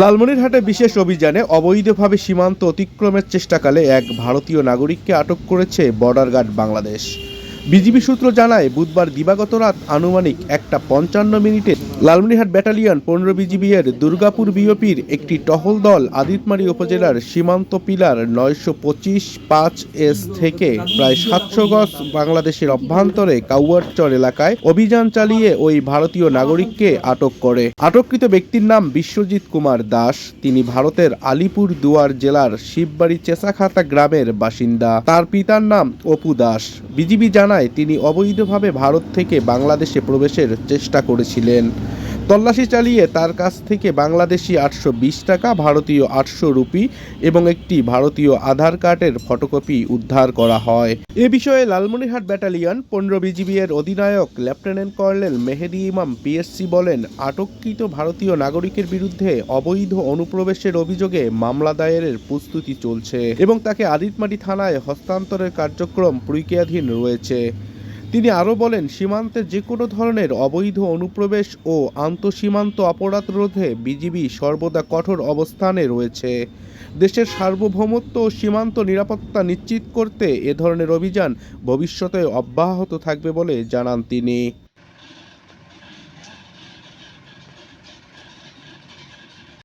লালমনিরহাটে বিশেষ অভিযানে অবৈধভাবে সীমান্ত অতিক্রমের চেষ্টাকালে এক ভারতীয় নাগরিককে আটক করেছে বর্ডার গার্ড বাংলাদেশ। বিজিবি সূত্র জানায়, বুধবার দিবাগত রাত আনুমানিক একটা পঞ্চান্ন মিনিটে লালমনিরহাট ব্যাটালিয়ন পনেরো বিজিবি এর দুর্গাপুর বিওপির একটি টহল দল আদিতমারি উপজেলার সীমান্ত পিলার নয়শো পঁচিশ পাঁচ এস থেকে প্রায় সাতশো গজ বাংলাদেশের অভ্যন্তরে কাউয়ারচর এলাকায় অভিযান চালিয়ে ওই ভারতীয় নাগরিককে আটক করে। আটককৃত ব্যক্তির নাম বিশ্বজিৎ কুমার দাস। তিনি ভারতের আলিপুর দুয়ার জেলার শিববাড়ি চেসাখাতা গ্রামের বাসিন্দা। তার পিতার নাম অপু দাস। বিজিবি জানায়, তিনি অবৈধভাবে ভারত থেকে বাংলাদেশে প্রবেশের চেষ্টা করেছিলেন। তল্লাশি চালিয়ে তার কাছ থেকে বাংলাদেশি আটশো বিশ টাকা, ভারতীয় আটশো রুপি এবং একটি ভারতীয় আধার কার্ডের ফটোকপি উদ্ধার করা হয়। এ বিষয়ে লালমনিরহাট ব্যাটালিয়ন পনেরো বিজিবি এর অধিনায়ক লেফটেন্যান্ট কর্নেল মেহেদি ইমাম পিএসসি বলেন, আটককৃত ভারতীয় নাগরিকের বিরুদ্ধে অবৈধ অনুপ্রবেশের অভিযোগে মামলা দায়েরের প্রস্তুতি চলছে এবং তাকে আদিতমাটি থানায় হস্তান্তরের কার্যক্রম প্রক্রিয়াধীন রয়েছে। তিনি আরও বলেন, সীমান্তে যে কোনো ধরনের অবৈধ অনুপ্রবেশ ও আন্তঃসীমান্ত অপরাধ রোধে বিজিবি সর্বদা কঠোর অবস্থানে রয়েছে। দেশের সার্বভৌমত্ব ও সীমান্ত নিরাপত্তা নিশ্চিত করতে এ ধরনের অভিযান ভবিষ্যতে অব্যাহত থাকবে বলে জানান তিনি।